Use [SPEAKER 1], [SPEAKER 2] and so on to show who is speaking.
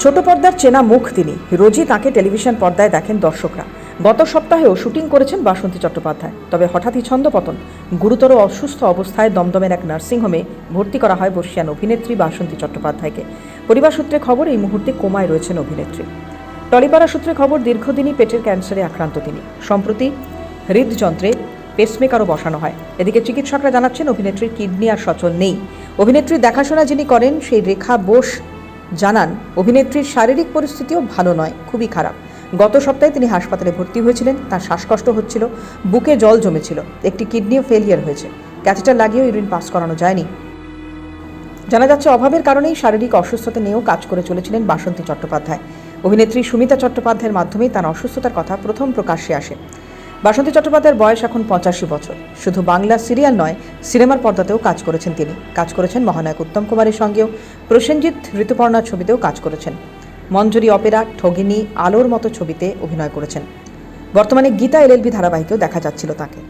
[SPEAKER 1] ছোট পর্দার চেনা মুখ তিনি। রোজই তাকে টেলিভিশন পর্দায় দেখেন দর্শকরা। গত সপ্তাহেও শুটিং করেছেন বাসন্তী চট্টোপাধ্যায়। তবে হঠাৎই ছন্দপতন। গুরুতর অসুস্থ অবস্থায় দমদমের এক নার্সিংহোমে ভর্তি করা হয় বর্ষিয়ান অভিনেত্রী বাসন্তী চট্টোপাধ্যায়কে। পরিবার সূত্রে খবর, এই মুহূর্তে কোমায় রয়েছেন অভিনেত্রী। টলিপাড়া সূত্রে খবর, দীর্ঘদিনই পেটের ক্যান্সারে আক্রান্ত তিনি। সম্প্রতি হৃদযন্ত্রে পেসমেকারও বসানো হয়। এদিকে চিকিৎসকরা জানাচ্ছেন, অভিনেত্রীর কিডনি আর সচল নেই। অভিনেত্রীর দেখাশোনা যিনি করেন, সেই রেখা বোস জানান, অভিনেত্রীর শারীরিক পরিস্থিতিও ভালো নয়, খুবই খারাপ। গত সপ্তাহে তিনি হাসপাতালে ভর্তি হয়েছিলেন, তার শ্বাসকষ্ট হচ্ছিল, বুকে জল জমেছিল, একটি কিডনিও ফেলিয়ার হয়েছে। ক্যাথেটার লাগিয়েও ইউরিন পাস করানো যায়নি। জানা যাচ্ছে, অভাবের কারণেই শারীরিক অসুস্থতা নিয়েও কাজ করে চলেছিলেন বাসন্তী চট্টোপাধ্যায়। অভিনেত্রী সুমিতা চট্টোপাধ্যায়ের মাধ্যমেই তার অসুস্থতার কথা প্রথম প্রকাশ্যে আসে। বাসন্তী চট্টোপাধ্যায়ের বয়স এখন পঁচাশি বছর। শুধু বাংলা সিরিয়াল নয়, সিনেমার পর্দাতেও কাজ করেছেন তিনি। কাজ করেছেন মহানায়ক উত্তম কুমারের সঙ্গেও। প্রসেনজিৎ ঋতুপর্ণার ছবিতেও কাজ করেছেন। মঞ্জুরি অপেরা, ঠগিনী, আলোর মতো ছবিতে অভিনয় করেছেন। বর্তমানে গীতা এলএলবি ধারাবাহিকেও দেখা যাচ্ছিল তাকে।